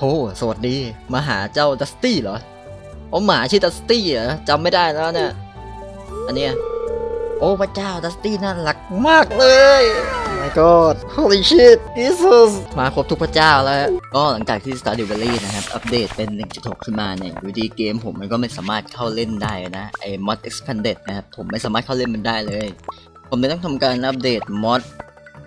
โหสวัสดี มาหาเจ้าดัสตี้เหรอโอ้หมาชื่อดัสตี้เหรอจำไม่ได้แล้วเนี่ย อันเนี้ย โอ้พระเจ้าดัสตี้น่ารักมากเลย my god holy shit Jesus มาครบทุกพระเจ้าแล้ว ก็หลังจากที่ Stardew Valley นะครับ อัปเดตเป็น 1.6 ขึ้นมาเนี่ยอยู่ดีเกมผมมันก็ไม่สามารถเข้าเล่นได้นะ ไอ้ mod expanded นะครับ ผมไม่สามารถเข้าเล่นมันได้เลย ผมเลยต้องทำการอัปเดตมอด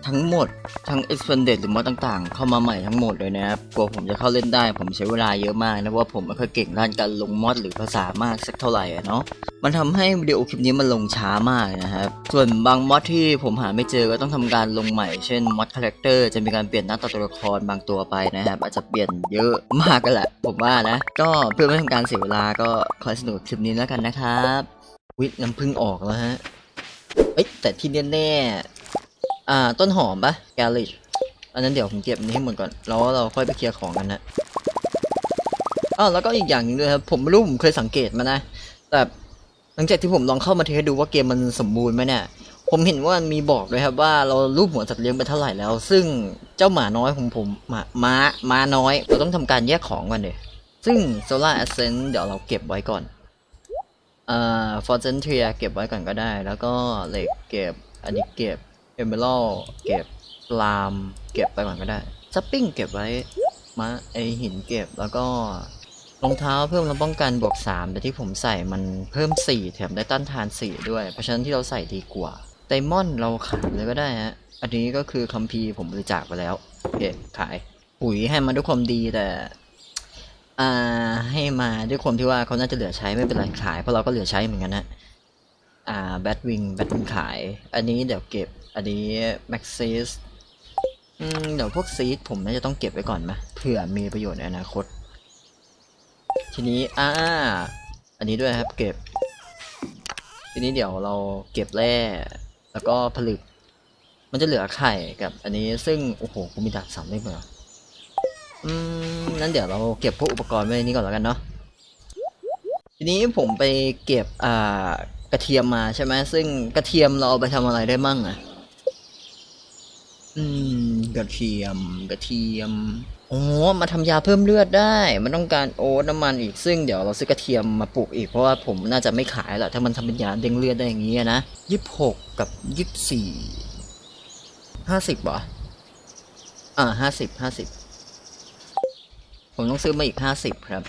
ทั้งหมดทั้ง expanded หรือมอดต่างๆ เข้ามาใหม่ทั้งหมดเลยนะครับกลัวผมจะเข้าเล่นได้ผมใช้เวลาเยอะมากนะว่าผมไม่ค่อยเก่งด้านการลงมอดหรือภาษามากสักเท่าไหร่เนาะมันทำให้วิดีโอคลิปนี้มันลงช้ามากนะครับส่วนบางมอดที่ผมหาไม่เจอก็ต้องทำการลงใหม่เช่นมอดคาแรคเตอร์จะมีการเปลี่ยนหน้าตาตัวละครบางตัวไปนะครับอาจจะเปลี่ยนเยอะมากกันแหละผมว่านะ ก็เพื่อไม่ทำการเสียเวลาก็คอสนุกคลิปนี้แล้วกันนะครับวิน้ำพึ่งออกแล้วฮะเอ้ยแต่ที่แน่ๆ อ่า ต้นหอมปะแกลิชอันนั้นเดี๋ยวผมเก็บนี้ให้หมดก่อน แล้วเราค่อยไปเคลียร์ของกันนะอ้าวแล้วก็อีกอย่างหนึงด้วยครับ ผมไม่รู้ผมเคยสังเกตมานะ แต่หลังจากที่ผมลองเข้ามาเทสดูว่าเกมมันสมบูรณ์ไหมเนี่ย ผมเห็นว่ามันมีบอกด้วยครับว่าเรารูปหัวสัตว์เลี้ยงไปเท่าไหร่แล้ว ซึ่งเจ้าหมาน้อยของผมหมาม้าม้าน้อย เราต้องทำการแยกของกันเลยซึ่ง Solar Ascent เดี๋ยวเราเก็บไว้ก่อนอ่าฟอร์เซนเทียเก็บไว้ก่อนก็ได้ แล้วก็เหล็กเก็บอันนี้เก็บ เอเมอรัลเก็บลามเก็บไปก่อนก็ได้ซัปปิ้งเก็บไว้มาไอหินเก็บแล้วก็รองเท้าเพิ่มแล้วป้องกันบวก 3 แต่ที่ผมใส่มันเพิ่ม 4 แถมได้ต้านทาน 4 ด้วย เพราะฉะนั้นที่เราใส่ดีกว่าไดมอนด์เราขายเลยก็ได้ฮะ อันนี้ก็คือคัมภีร์ผมบริจาคไปแล้วโอเคขายปุ๋ยให้มาด้วยความดีแต่อ่าให้มาด้วยความที่ว่าเขาน่าจะเหลือใช้ไม่เป็นไรขายเพราะเราก็เหลือใช้เหมือนกันนะอ่าแบทวิงแบทวิงขาย อันนี้เดี๋ยวเก็บ อันนี้แม็กซิสอืมเดี๋ยวพวกซีดผมน่าจะต้องเก็บไว้ก่อนไหมเผื่อมีประโยชน์ในอนาคต ทีนี้อ่าอันนี้ด้วยครับเก็บ ทีนี้เดี๋ยวเราเก็บแร่แล้วก็ผลึก มันจะเหลือไข่กับอันนี้ซึ่ง โอ้โหกูมีดาบสามเล่มเลยเหรออืมนั้นเดี๋ยวเราเก็บพวกอุปกรณ์ไว้ในนี้ก่อนแล้วกันเนาะทีนี้ผมไปเก็บอ่ากระเทียมมาใช่ไหมซึ่งกระเทียมเราเอาไปทำอะไรได้มั่งอะ อืม กระเทียม กระเทียมโอ้มาทำยาเพิ่มเลือดได้ มันต้องการโอ๊ตน้ำมันอีกซึ่งเดี๋ยวเราซื้อกระเทียมมาปลูกอีกเพราะว่าผมน่าจะไม่ขายแหละถ้ามันทำเป็นยาเด้งเลือดได้อย่างนี้นะยี่สิบหกกับยี่สิบสี่ห้าสิบเหรออ่าห้าสิบห้าสิบผมต้องซื้อมาอีกห้าสิบครับ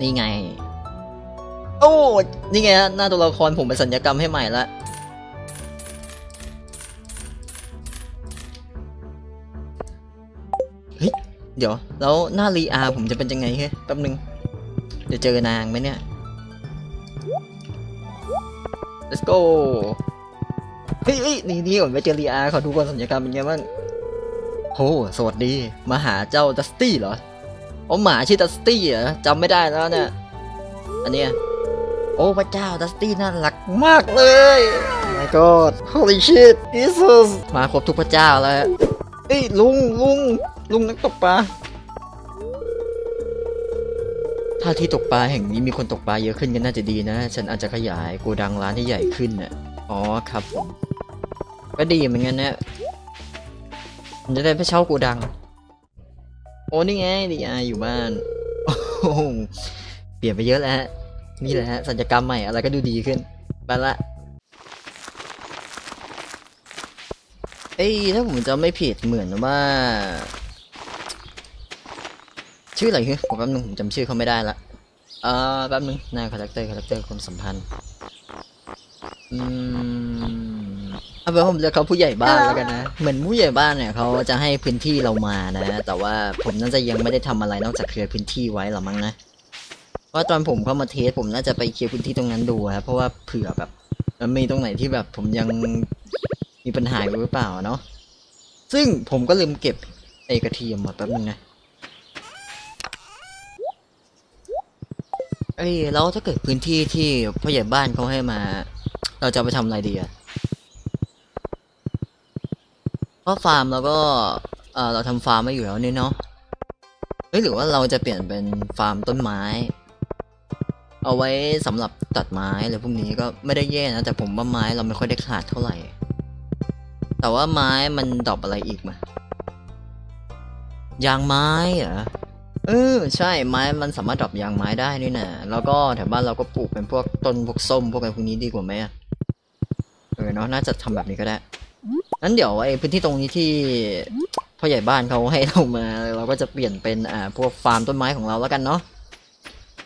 นี่ไง อ้นี่ไงฮะหน้าตัวละครผมเป็นสัญญกรรมให้ใหม่ละเฮ้ยเดี๋ยว แล้วหน้ารีอาผมจะเป็นยังไงเฮ้ยแป๊บนึงจะเจอนางไหมเนี่ย let's go เฮ้ยนี่นี่ก่อนไปเจอรีอาขอดูก่อนสัญญกรรมเป็นไงบ้างโหสวัสดี มาหาเจ้าดัสตี้เหรอโอ้หมาชื่อดัสตี้เหรอจำไม่ได้แล้วเนี่ย อันเนี้ย โอ้พระเจ้าดัสตี้น่ารักมากเลย my god holy shit Jesus มาครบทุกพระเจ้าแล้ว เอ้ยลุงลุงลุงนักตกปลาถ้าที่ตกปลาแห่งนี้มีคนตกปลาเยอะขึ้นก็น่าจะดีนะ ฉันอาจจะขยายโกดังร้านให้ใหญ่ขึ้นน่ะ อ๋อครับผม ก็ดีเหมือนกันนะผมจะได้ไปเช่าโกดัง โอ้นี่ไงดีอาอยู่บ้าน เปลี่ยนไปเยอะแล้ว นี่แหละฮะสัญญกรรมใหม่อะไรก็ดูดีขึ้นไปละเอ้ยถ้าผมจะไม่ผิดเหมือนว่า ชื่ออะไรคือผมแป๊บนึงผมจำชื่อเขาไม่ได้ละเออแป๊บนึงหน้าคาแรคเตอร์คาแรคเตอร์ความสัมพันธ์อืมเอาเป็นว่าผมเรียกเขาผู้ใหญ่บ้านแล้วกันนะ เหมือนผู้ใหญ่บ้านเนี่ยเขาจะให้พื้นที่เรามานะ แต่ว่าผมน่าจะยังไม่ได้ทำอะไรนอกจากเคลียร์พื้นที่ไว้หรอมั้งนะ เพราตอนผมเข้ามาเทสผมน่าจะไปเคลียร์พื้นที่ตรงนั้นดูครับเพราะว่าเผื่อแบบมันมีตรงไหนที่แบบผมยังมีปัญหาอยู่หรือเปล่าเนาะซึ่งผมก็ลืมเก็บไอกระเทียมมาแป๊บนึงนะเอ้ยแล้วถ้าเกิดพื้นที่ที่ผู้ใหญ่บ้านเขาให้มา เราจะไปทำอะไรดีอะเพราะฟาร์มเราก็เออเราทำฟาร์มม่อยู่แล้วนี่เนาะเฮ้ยหรือว่าเราจะเปลี่ยนเป็นฟาร์มต้นไม้ เอาไว้สำหรับตัดไม้อะไรพวกนี้ก็ไม่ได้แย่นะ แต่ผมว่าไม้เราไม่ค่อยได้ขาดเท่าไหร่ แต่ว่าไม้มันดอปอะไรอีกมายางไม้เหรอเออใช่ไม้มันสามารถดรอปยางไม้ได้นี่นะแล้วก็แถวบ้านเราก็ปลูกเป็นพวกต้นพวกส้มพวกอะไรพวกนี้ดีกว่าไหมเออเนาะน่าจะทำแบบนี้ก็ได้งั้นเดี๋ยวไอ้พื้นที่ตรงนี้ที่พ่อใหญ่บ้านเขาให้เรามา เราก็จะเปลี่ยนเป็นอ่าพวกฟาร์มต้นไม้ของเราแล้วกันเนาะ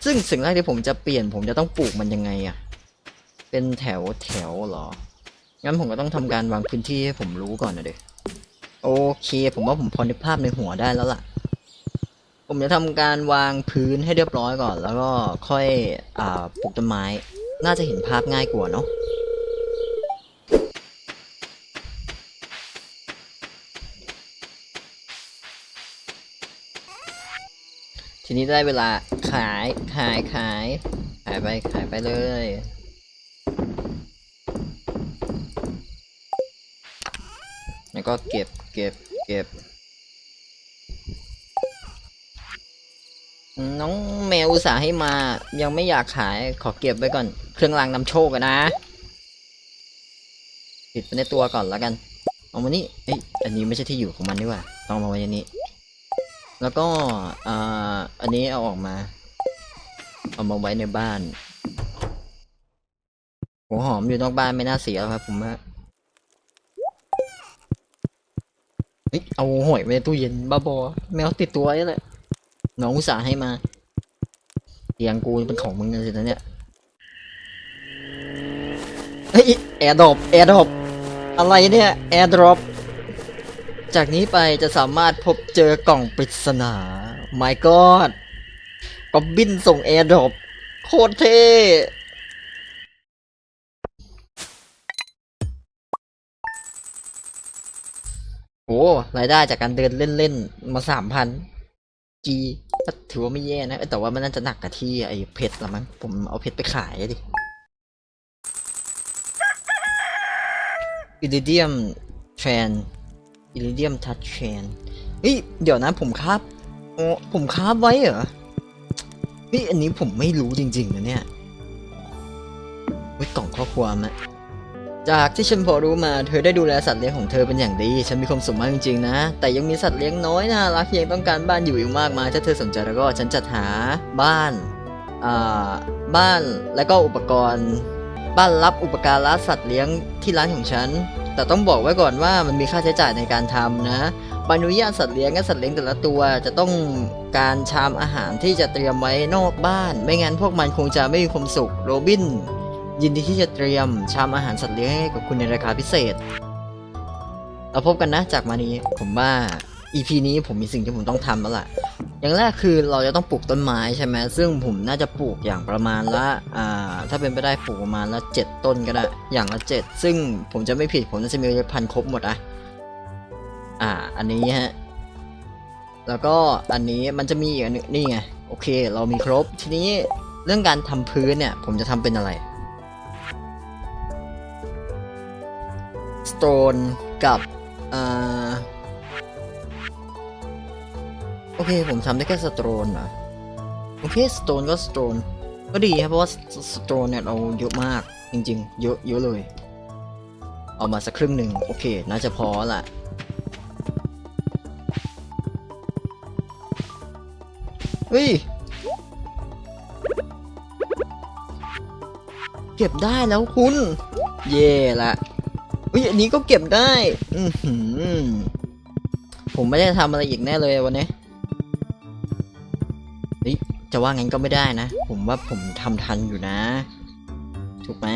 ซึ่งสิ่งแรกที่ผมจะเปลี่ยน ผมจะต้องปลูกมันยังไงอะเป็นแถวแถวหรอ งั้นผมก็ต้องทำการวางพื้นที่ให้ผมรู้ก่อนนะเด็กโอเค ผมว่าผมพอนึกภาพในหัวได้แล้วล่ะ ผมจะทำการวางพื้นให้เรียบร้อยก่อน แล้วก็ค่อยอ่าปลูกต้นไม้ น่าจะเห็นภาพง่ายกว่าเนาะ ทีนี้ได้เวลาขายขายขาย ขายไปขายไปเลย แล้วก็เก็บเก็บเก็บ น้องแมวอุตส่าห์ให้มา ยังไม่อยากขายขอเก็บไว้ก่อน เครื่องรางนำโชคอะนนะปิดไปในตัวก่อนแล้วกัน เอามานี่เอ้ยอันนี้ไม่ใช่ที่อยู่ของมันนี่ว่าต้องเอามาไว้ในนี้ แล้วก็อ่าอันนี้เอาออกมา เอามาไว้ในบ้าน หัวหอมอยู่นอกบ้านไม่น่าเสียครับผมว่าเฮ้ยเอาหอยไว้ในตู้เย็นบ้าบอแมวติดตัวนี่แหละน้องอุตส่าห์ให้มาเตียงกูเป็นของมึงเลยสินะเนี่ยเฮ้ยแอร์ดรอปแอร์ดรอปอะไรเนี่ยแอร์ดรอป จากนี้ไปจะสามารถพบเจอกล่องปริศนา My God ก็บินส่งแอร์ดรอปโคตรเท่โอ้รายได้จากการเดินเล่นๆ มาสามพันจีก็ถือว่าไม่แย่นะ แต่ว่ามันน่าจะหนักกับที่ไอ้เพชรละมั้ง ผมเอาเพชรไปขายดิอิริเดียมแทรน อิริเดียมทัชแทรนเฮ้ยเดี๋ยวนะผมครับโอ้ผมคาบไว้เหรอเฮ้ยอันนี้ผมไม่รู้จริงๆนะเนี่ยเฮ้กล่องข้อความอะจากที่ฉันพอรู้มาเธอได้ดูแลสัตว์เลี้ยงของเธอเป็นอย่างดี ฉันมีความสุขมากจริงๆนะ แต่ยังมีสัตว์เลี้ยงน้อยน่ารักยังต้องการบ้านอยู่อีกมากมายถ้าเธอสนใจแล้วก็ฉันจัดหาบ้านอ่าบ้านแล้วก็อุปกรณ์ บ้านรับอุปการะสัตว์เลี้ยงที่ร้านของฉัน แต่ต้องบอกไว้ก่อนว่ามันมีค่าใช้จ่ายในการทำนะใบอนุญาตสัตว์เลี้ยงและสัตว์เลี้ยงแต่ละตัวจะต้องการชามอาหารที่จะเตรียมไว้นอกบ้าน ไม่งั้นพวกมันคงจะไม่มีความสุขโรบิน ยินดีที่จะเตรียมชามอาหารสัตว์เลี้ยงให้กับคุณในราคาพิเศษ เราพบกันนะจากมานี้ผมว่า EP นี้ผมมีสิ่งที่ผมต้องทำแล้วล่ะ อย่างแรกคือเราจะต้องปลูกต้นไม้ใช่ไหมซึ่งผมน่าจะปลูกอย่างประมาณละอ่าถ้าเป็นไปได้ปลูกประมาณละเจ็ดต้นก็ได้ อย่างละเจ็ดซึ่งผมจะไม่ผิดผมน่าจะมีพันธุ์ครบหมดอะอ่า อันนี้ฮะแล้วก็อันนี้มันจะมีอีกอันนึงนี่ไงโอเค เรามีครบทีนี้เรื่องการทำพื้นเนี่ย ผมจะทำเป็นอะไรสโตนกับอ่า โอเค ผมทำได้แค่สโตนเหรอโอเคสโตนก็สโตนก็ดีครับเพราะว่าสโตนเนี่ยเราเยอะมากจริง ๆ เยอะเยอะเลย เอามาสักครึ่งหนึ่งโอเค น่าจะพอละเฮ้ย เก็บได้แล้วคุณ เย่ละเฮ้ยอันนี้ก็เก็บได้ อือหือผมไม่ได้ทำอะไรอีกแน่เลยวันนี้ จะว่างั้นก็ไม่ได้นะ ผมว่าผมทำทันอยู่นะ ถูกไหม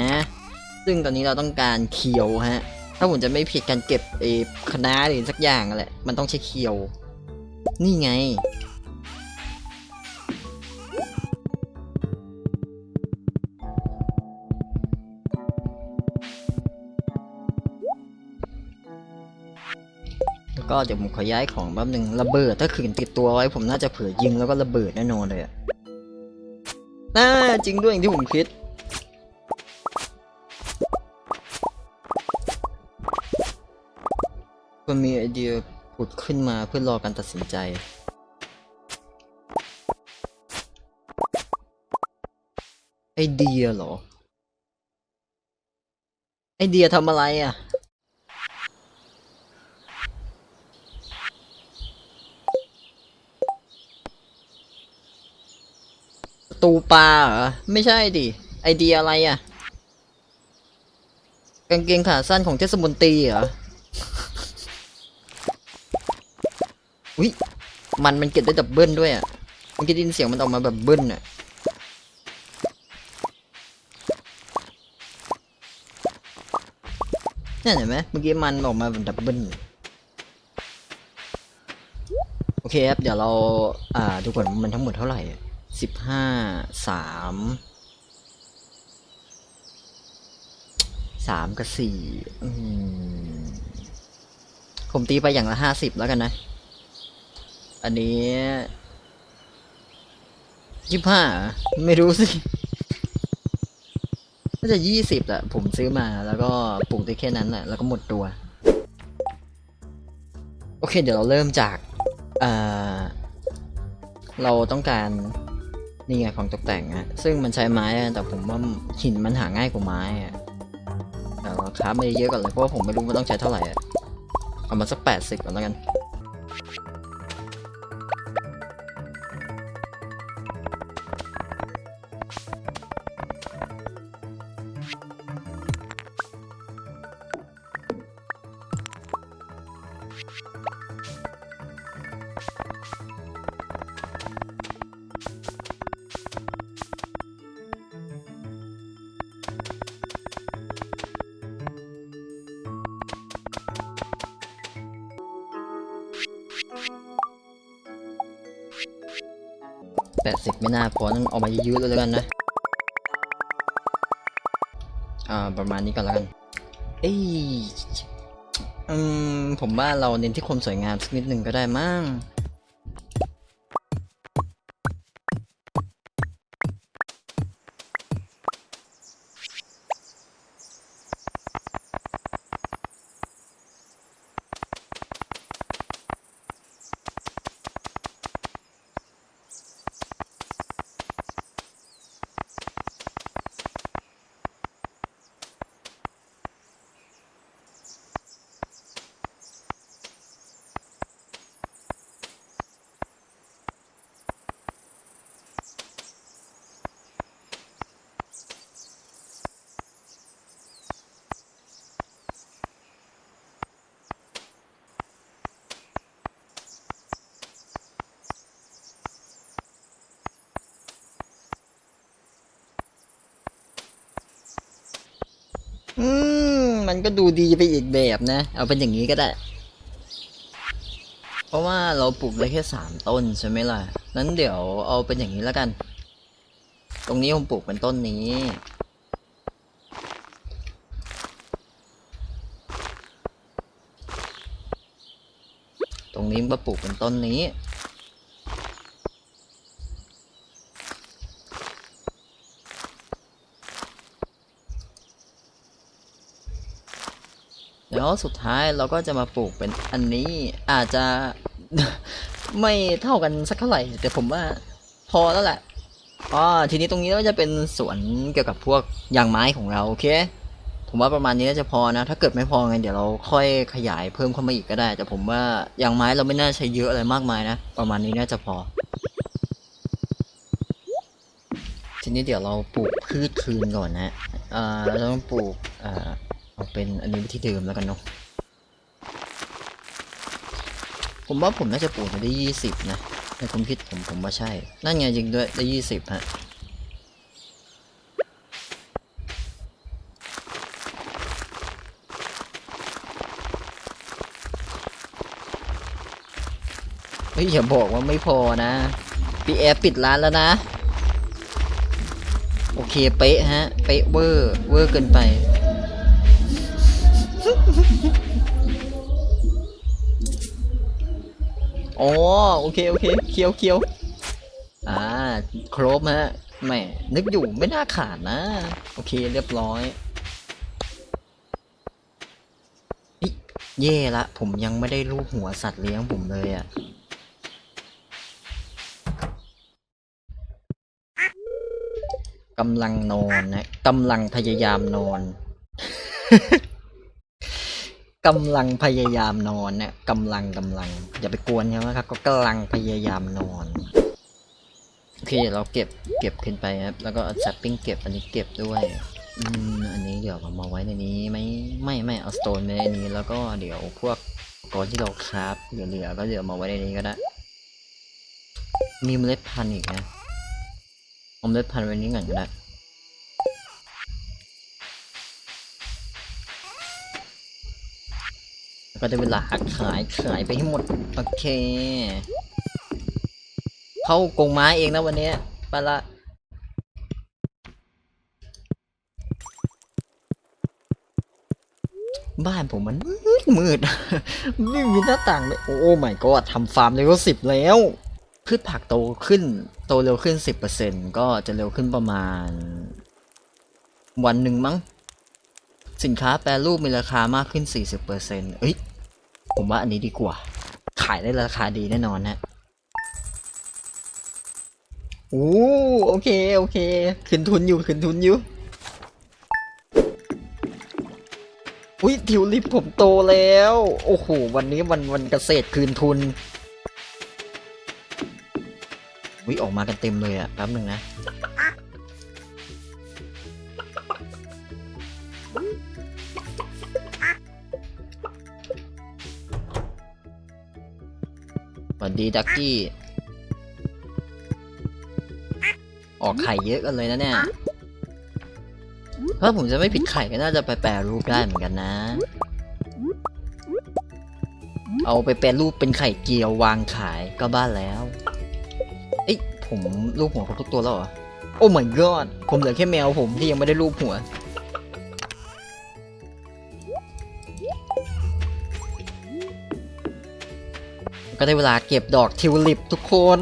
ซึ่งตอนนี้เราต้องการเคียวฮะ ถ้าผมจะไม่ผิดการเก็บไอ้คณะหรือสักอย่างแหละ มันต้องใช้เคียว นี่ไง แล้วก็เดี๋ยวผมขอย้ายของแป๊บหนึ่งระเบิดถ้าขืนติดตัวไว้ผมน่าจะเผลอยิงแล้วก็ระเบิดแน่นอนเลยอะ น่าจริงด้วยอย่างที่ผมคิดมันมีไอเดียผุดขึ้นมาเพื่อรอการตัดสินใจ ไอเดียเหรอ ไอเดียทำอะไรอะ ตูปลาเหรอ ไม่ใช่ดิ ไอเดียอะไรอะกางเกงขาสั้นของเทศมนตรีเหรอ อุ้ยมันมันเก็บได้ดับเบิลด้วยอะมันก็ได้ยินเสียงมันออกมาแบบเบิ้ลอะนั่นเห็นไหมเมื่อกี้มันออกมาแบบดับเบิลโอเคครับ เดี๋ยวเรา อ่าดูก่อนมันทั้งหมดเท่าไหร่ สิบห้าสามสามกับสี่ผมตีไปอย่างละห้าสิบแล้วกันนะ อันนี้ยี่ห้าไม่รู้สิน่าจะยี่สิบอะผมซื้อมาแล้วก็ปลูกได้แค่นั้นแหละแล้วก็หมดตัว โอเค เดี๋ยวเราเริ่มจาก เราต้องการ นี่ไงของตกแต่งอะซึ่งมันใช้ไม้อะแต่ผมว่าหินมันหาง่ายกว่าไม้อะแต่วเราค้าไม่เยอะก่อนเลยเพราะว่าผมไม่รู้ว่าต้องใช้เท่าไหร่อะเอามาสักแปดสิบก่อนแล้วกัน ดสิบไม่น่าพออกมาเยอะๆเลยแล้วกันนะอ่าประมาณนี้ก่อนแล้วกัน เอ้ยอืมผมว่าเราเน้นที่ความสวยงามสักนิดหนึ่งก็ได้มั้ง อืมมันก็ดูดีไปอีกแบบนะ เอาเป็นอย่างนี้ก็ได้ เพราะว่าเราปลูกได้แค่สามต้นใช่ไหมล่ะ นั้นเดี๋ยวเอาเป็นอย่างนี้แล้วกัน ตรงนี้ผมปลูกเป็นต้นนี้ ตรงนี้มาปลูกเป็นต้นนี้ แล้วสุดท้ายเราก็จะมาปลูกเป็นอันนี้อาจจะไม่เท่ากันสักเท่าไหร่ แต่ผมว่าพอแล้วแหละอ๋อทีนี้ตรงนี้ก็จะเป็นสวนเกี่ยวกับพวกยางไม้ของเราโอเคผมว่าประมาณนี้น่าจะพอนะ ถ้าเกิดไม่พอไงเดี๋ยวเราค่อยขยายเพิ่มเข้ามาอีกก็ได้ แต่ผมว่ายางไม้เราไม่น่าใช้เยอะอะไรมากมายนะ ประมาณนี้น่าจะพอ ทีนี้เดี๋ยวเราปลูกพืชคืนก่อนนะ อ่าเราต้องปลูกอ่า เอาเป็นอันนี้ที่เดิมแล้วกันเนาะผมว่าผมน่าจะปลูกได้ยี่สิบนะในความคิดผมผมว่าใช่ นั่นไงจริงด้วยได้ยี่สิบฮะเฮ้ยอย่าบอกว่าไม่พอนะ พี่แอปิดร้านแล้วนะ โอเคเป๊ะฮะ เป๊ะเวอร์ เวอร์เกินไป อ๋อโอเคโอเคเคียวเคียวอ่าครบฮะแหม่นึกอยู่ไม่น่าขาดนะ โอเคเรียบร้อยอิเย่ละ ผมยังไม่ได้รูปหัวสัตว์เลี้ยงผมเลยอะ่ะกำลังนอนนะกำลังพยายามนอน กำลังพยายามนอนเนี่ยกำลังกำลัง อย่าไปกวนเขานะครับ ก็กำลังพยายามนอนโอเคเราเก็บเก็บขึ้นไปครับ แล้วก็เอาแซปปิ้งเก็บอันนี้เก็บด้วยอืมอันนี้เดี๋ยวเอามาไว้ในนี้ไม่ไม่ไม่เอาสโตนไว้ในนี้ แล้วก็เดี๋ยวพวกกรณ์ที่เราคราฟเหลือๆก็เดี๋ยวมาไว้ในนี้ก็ได้มีเมล็ดพันธุ์อีกนะเอาเมล็ดพันธุ์ไว้นี้ก่อนก็ได้ ก็ได้เวลาขายขายไปให้หมด โอเค เข้ากงไม้เองนะวันนี้ไปละบ้านผมมันมืดมืดไม่มีหน้าต่างเลยโอ้ไม่ก็ทำฟาร์มเลเวลสิบแล้วพืชผักโตขึ้น โตเร็วขึ้นสิบเปอร์เซ็นก็จะเร็วขึ้นประมาณ วันหนึ่งมั้ง สินค้าแปรรูปมีราคามากขึ้น40%เอ้ย ผมว่าอันนี้ดีกว่า ขายได้ราคาดีแน่นอนฮะโอ้โอเค โอเค ขึ้นทุนอยู่ ขึ้นทุนอยู่ อุ้ยทิวลิปผมโตแล้ว โอ้โห วันนี้วันวันเกษตรคืนทุนวิออกมากันเต็มเลยอะแป๊บหนึ่งนะ วัสดีดักกี้ ออกไข่เยอะกันเลยนะเนี่ย ถ้าผมจะไม่ผิดไข่ก็น่าจะไปแปรรูปได้เหมือนกันนะ เอาไปแปรรูปเป็นไข่เจียววางขายก็บ้านแล้ว เอ้ยผมรูปหัวครบทุกตัวแล้วเหรอ โอ้ my god ผมเหลือแค่แมวผมที่ยังไม่ได้รูปหัว ก็ได้เวลาเก็บดอกทิวลิปทุกคน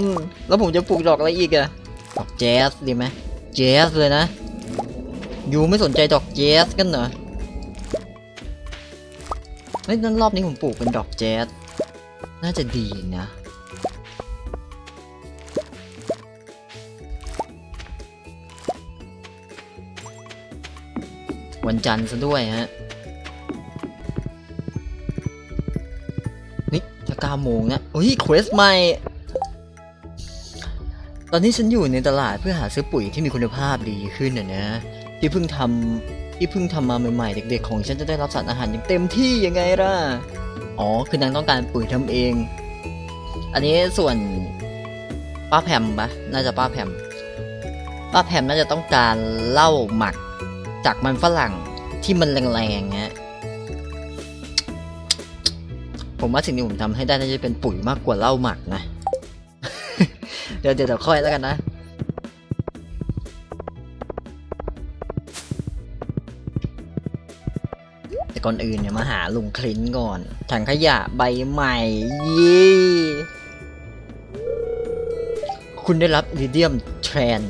แล้วผมจะปลูกดอกอะไรอีกอะดอกแจ๊สดีไหมแจ๊สเลยนะยูไม่สนใจดอกแจ๊สกันเหรอเฮ้ยนั้นรอบนี้ผมปลูกเป็นดอกแจ๊สน่าจะดีนะวันจันทร์ซะด้วยฮะาโมงนะเฮ้ยเควสใหม่ ตอนนี้ฉันอยู่ในตลาดเพื่อหาซื้อปุ๋ยที่มีคุณภาพดีขึ้นน่ะนะ ที่เพิ่งทำที่เพิ่งทำมาใหม่ๆ เด็ก ๆ ของฉันจะได้รับสารอาหารอย่างเต็มที่ยังไงล่ะ อ๋อ คือนางต้องการปุ๋ยทำเอง อันนี้ส่วนป้าแพมปะน่าจะป้าแพม ป้าแพมน่าจะต้องการเหล้าหมักจากมันฝรั่งที่มันแรงๆฮะ ผมว่าสิ่งที่ผมทำให้ได้น่าจะเป็นปุ๋ยมากกว่าเหล้าหมักนะเดี๋ยวเดี๋ยวเดี๋ยวค่อยแล้วกันนะ แต่ก่อนอื่นเนี่ยมาหาลุงคลินก่อน ถังขยะใบใหม่เย้คุณได้รับลิเดียมแทรน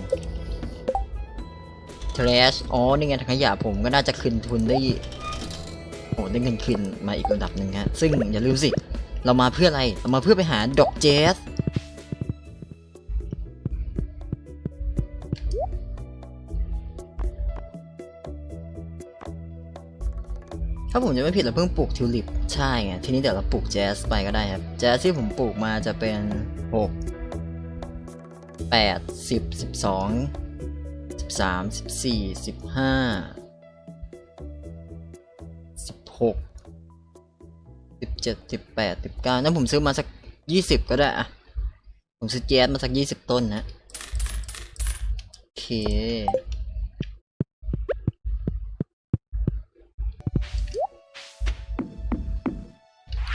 ทรชอ๋อ นี่ไงถังขยะผมก็น่าจะคืนทุนได้ ได้เงินคืนมาอีกระดับหนึ่งฮะ ซึ่งอย่าลืมสิ เรามาเพื่ออะไร เรามาเพื่อไปหาดอกแจ๊สถ้าผมจะไม่ผิดเราเพิ่งปลูกทิวลิปใช่ไงทีนี้เดี๋ยวเราปลูกแจ๊สไปก็ได้ครับ แจ๊สที่ผมปลูกมาจะเป็น 6 8 10 12 13 14 15 16 17 18 19นั่นผมซื้อมาสัก20ก็ได้อะผมซื้อเจสมาสัก20ต้นนะโอเค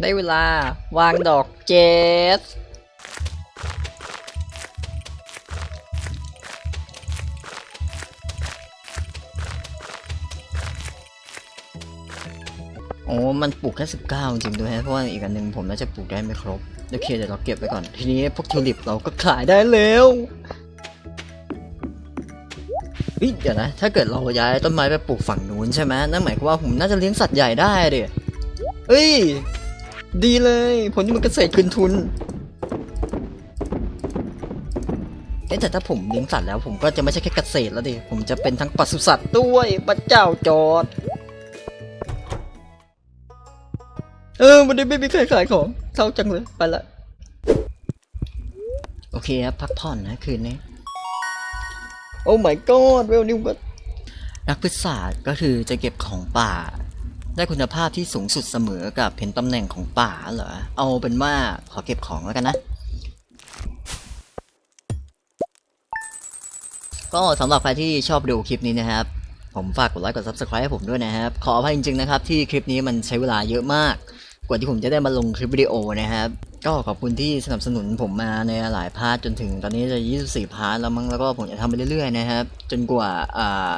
ได้เวลาวางดอกเจส โอ้มันปลูกแค่สิบเก้าจริงด้วยฮะเพราะว่าอีกอันหนึ่งผมน่าจะปลูกได้ไม่ครบโอเคเดี๋ยวเราเก็บไว้ก่อน ทีนี้พวกทิวลิปเราก็ขายได้แล้วเฮ้ยเดี๋ยวนะ ถ้าเกิดเราย้ายต้นไม้ไปปลูกฝั่งนู้นใช่ไหมนั่นหมายความว่าผมน่าจะเลี้ยงสัตว์ใหญ่ได้เดิเอ้ย ดีเลยผลที่มันเกษตรคืนทุนเอ๊แต่ถ้าผมเลี้ยงสัตว์แล้วผมก็จะไม่ใช่แค่เกษตรแล้วดิ ผมจะเป็นทั้งปศุสัตว์ด้วยพระเจ้าจอด เออวันนี้ไม่มีใครขายของเศร้าจังเลยไปละโอเคครับพักผ่อนนะคืนนี้ โอ้ my god เวลนิวก็นักพฤกษศาสตร์ก็คือจะเก็บของป่า ได้คุณภาพที่สูงสุดเสมอกับเห็นตำแหน่งของป่าเหรอ เอาเป็นว่าขอเก็บของแล้วกันนะ ก็สำหรับใครที่ชอบดูคลิปนี้นะครับ ผมฝากกดไลค์กด subscribe ให้ผมด้วยนะครับ ขออภัยจริงๆนะครับที่คลิปนี้มันใช้เวลาเยอะมาก กว่าที่ผมจะได้มาลงคลิปวิดีโอนะครับ ก็ขอบคุณที่สนับสนุนผมมาในหลายพาร์ทจนถึงตอนนี้จะ 24 พาร์ทแล้วมั้งแล้วก็ผมจะทำไปเรื่อยๆนะครับ จนกว่าอ่า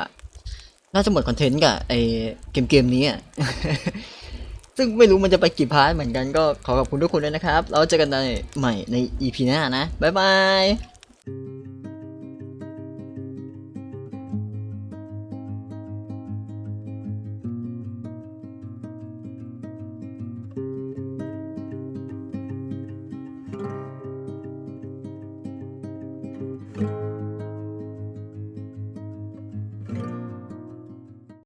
น่าจะหมดคอนเทนต์กับไอเกมเกมๆนี้อะซึ่งไม่รู้มันจะไปกี่พาร์ทเหมือนกันก็ขอขอบคุณทุกคนด้วยนะครับ แล้วเจอกันในใหม่ใน EP หน้านะ บ๊ายบาย